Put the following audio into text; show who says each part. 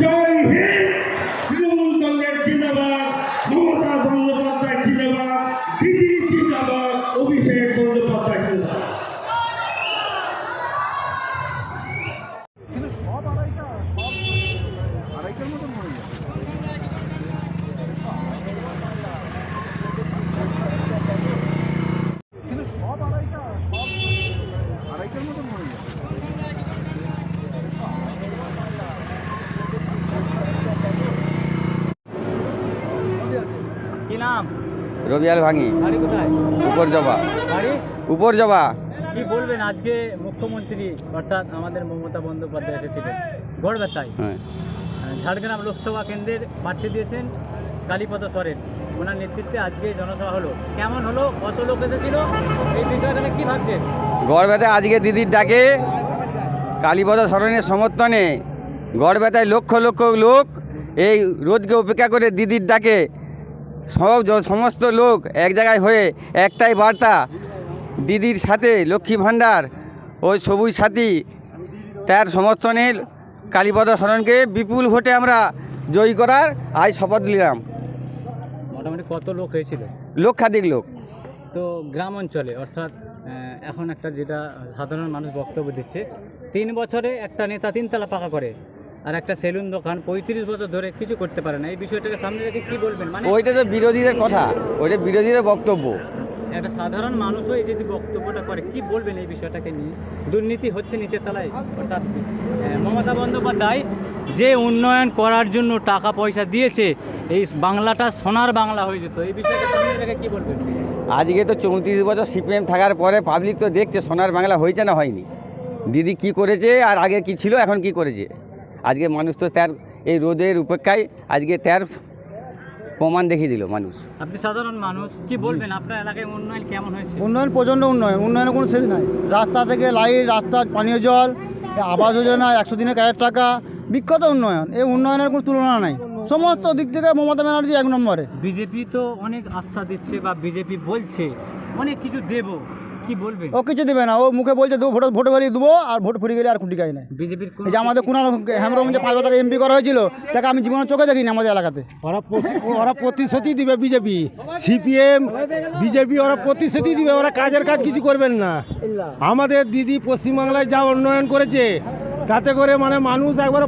Speaker 1: জয় হিন্দ তৃণমূল কংগ্রেস জিন্দাবাদ মমতা বন্দ্যোপাধ্যায় জিন্দাবাদ দিদি
Speaker 2: নাম?
Speaker 3: রবিয়াল ভাঙি।
Speaker 2: বাড়ি কোথায়?
Speaker 3: উপর জবা। উপর জবা।
Speaker 2: কি বলবেন আজকে মুখ্যমন্ত্রী অর্থাৎ আমাদের মমতা বন্দ্যোপাধ্যায় এসেছিলেন। গড়বেতায়।
Speaker 3: হ্যাঁ।
Speaker 2: ঝাড়গ্রাম লোকসভা কেন্দ্রের প্রার্থী দিয়েছেন কালীপদ সরেন। ওনার নেতৃত্বে আজকে জনসভা হলো। কেমন হলো? কত লোক এসেছিল? এই বিষয়টা কি ভাবছেন?
Speaker 3: গড়বেতে আজকে দিদির ডাকে কালীপদ স্মরণের সমর্থনে গড়বেতায় লক্ষ লক্ষ লোক এই রোদকে উপেক্ষা করে দিদির ডাকে সব সমস্ত লোক এক জায়গায় হয়ে একটাই বার্তা, দিদির সাথে লক্ষ্মী ভাণ্ডার ওই সবুজ সাথী তার সমর্থনে কালীপদ স্মরণকে বিপুল ভোটে আমরা জয়ী করার আজ শপথ নিলাম।
Speaker 2: মোটামুটি কত লোক হয়েছিল?
Speaker 3: লক্ষাধিক লোক।
Speaker 2: তো গ্রাম অঞ্চলে অর্থাৎ এখন একটা যেটা সাধারণ মানুষ বক্তব্য দিচ্ছে তিন বছরে একটা নেতা তিনতলা পাকা করে আর একটা সেলুন দোকান পঁয়ত্রিশ বছর ধরে কিছু করতে পারে না। এই বিষয়টাকে সামনে রেখে কি বলবেন? মানে
Speaker 3: ওইটা তো বিরোধীদের কথা ওইটা বিরোধীদের বক্তব্য।
Speaker 2: একটা সাধারণ মানুষও এই যদি বক্তব্যটা করে, কি বলবেন এই বিষয়টাকে নিয়ে? দুর্নীতি হচ্ছে নিচের তলায়, অর্থাৎ মমতা বন্দ্যোপাধ্যায় যে উন্নয়ন করার জন্য টাকা পয়সা দিয়েছে, এই বাংলাটা সোনার বাংলা হয়ে যেত। এই বিষয়টা সামনে রেখে কি বলবেন?
Speaker 3: আজকে তো চৌত্রিশ বছর সিপিএম থাকার পরে পাবলিক তো দেখছে সোনার বাংলা হয়েছে না হয়নি। দিদি কি করেছে আর আগে কি ছিল, এখন কি করেছে? আজকে মানুষ তো তার এই রোদের উপেক্ষায়, আজকে তার প্রমাণ দেখিয়ে দিল মানুষ।
Speaker 2: আপনি সাধারণ মানুষ কি বলবেন? আপনার এলাকায় উন্নয়ন কেমন হয়েছে?
Speaker 4: উন্নয়ন প্রচণ্ড উন্নয়ন উন্নয়নের কোনো শেষ নাই। রাস্তা থেকে লাইট রাস্তা পানীয় জল আবাস যোজনা একশো দিনে এক টাকা বিখ্যাত উন্নয়ন। এই উন্নয়নের কোনো তুলনা নাই। সমস্ত দিক থেকে মমতা ব্যানার্জি এক নম্বরে।
Speaker 2: বিজেপি তো অনেক আশ্বাস দিচ্ছে বা বিজেপি বলছে অনেক কিছু দেব। কি বলবেন
Speaker 4: ও কিছু দেবে না ও মুখে বলছে দেবো ভোট ভোট বাড়ি দেবো আর ভোট ফুরিয়ে গেলে আর খুঁটি গাই নাই।
Speaker 2: বিজেপির
Speaker 4: এই যে আমাদের কুণাল হেমরম যে পাঁচ বছর এমপি করা হয়েছিল তাকে আমি জীবনে চোখে দেখিনি আমাদের এলাকাতে।
Speaker 5: ওরা ওরা প্রতিশ্রুতি দিবে বিজেপি। সিপিএম বিজেপি ওরা প্রতিশ্রুতি দিবে ওরা কাজের কাজ কিছু করবেন না। আমাদের দিদি পশ্চিমবাংলায় যা উন্নয়ন করেছে তাতে করে মানে মানুষ একবার